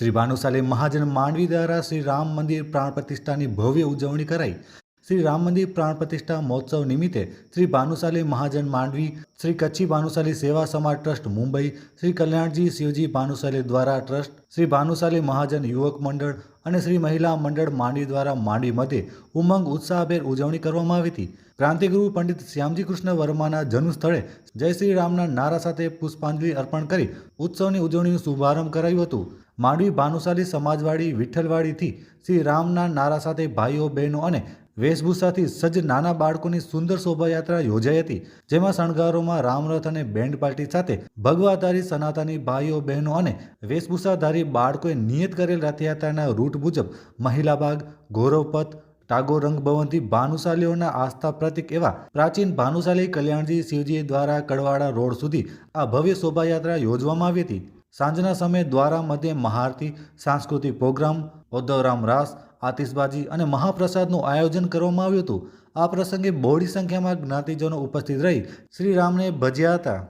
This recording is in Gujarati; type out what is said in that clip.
શ્રી ભાનુશાલી મહાજન માંડવી દ્વારા શ્રી રામ મંદિર પ્રાણ પ્રતિષ્ઠાની ભવ્ય ઉજવણી કરાઈ. શ્રી રામ મંદિર પ્રાણ પ્રતિષ્ઠા મહોત્સવ નિમિત્તે શ્રી ભાનુશાલી મહાજન માંડવી, શ્રી કચ્છી ભાનુશાલી સેવા સમાજ ટ્રસ્ટ મુંબઈ, શ્રી કલ્યાણજી શિવજી ભાનુશાલી દ્વારા ટ્રસ્ટ શ્રી ભાનુશાલી મહાજન યુવક મંડળ અને શ્રી મહિલા મંડળ માંડવી દ્વારા માંડવી મધ્યે ઉમંગ ઉત્સાહભેર ઉજવણી કરવામાં આવી હતી. ક્રાંતિગુરુ પંડિત શ્યામજી કૃષ્ણ વર્માના જન્મસ્થળે જય શ્રી રામના નારા સાથે પુષ્પાંજલિ અર્પણ કરી ઉત્સવની ઉજવણીનો શુભારંભ કરાયું હતું. માંડવી ભાનુશાલી સમાજવાડી વિઠ્ઠલવાડીથી શ્રી રામના નારા સાથે ભાઈઓ, બહેનો અને વેશભૂષાથી સજ્જ નાના બાળકોની સુંદર શોભાયાત્રા યોજાઈ હતી, જેમાં શણગારોમાં રામરથ અને બેન્ડ પાર્ટી સાથે ભગવાધારી સનાતની ભાઈઓ, બહેનો અને વેશભૂષાધારી બાળકોએ નિયત કરેલ રથયાત્રાના રૂટ મુજબ મહિલાબાગ ગૌરવપથ ટાગોર રંગભવનથી ભાનુશાલીઓના આસ્થા પ્રતિક એવા પ્રાચીન ભાનુશાલી કલ્યાણજી શિવજી દ્વારા કડવાડા રોડ સુધી આ ભવ્ય શોભાયાત્રા યોજવામાં આવી હતી. સાંજના સમયે દ્વારા મધ્યે મહાઆરતી, સાંસ્કૃતિક પ્રોગ્રામ, ઉદ્ધવરામ રાસ, આતિશબાજી અને મહાપ્રસાદનું આયોજન કરવામાં આવ્યું હતું. આ પ્રસંગે બહોળી સંખ્યામાં જ્ઞાતિજનો ઉપસ્થિત રહી શ્રી રામને ભજ્યા હતા.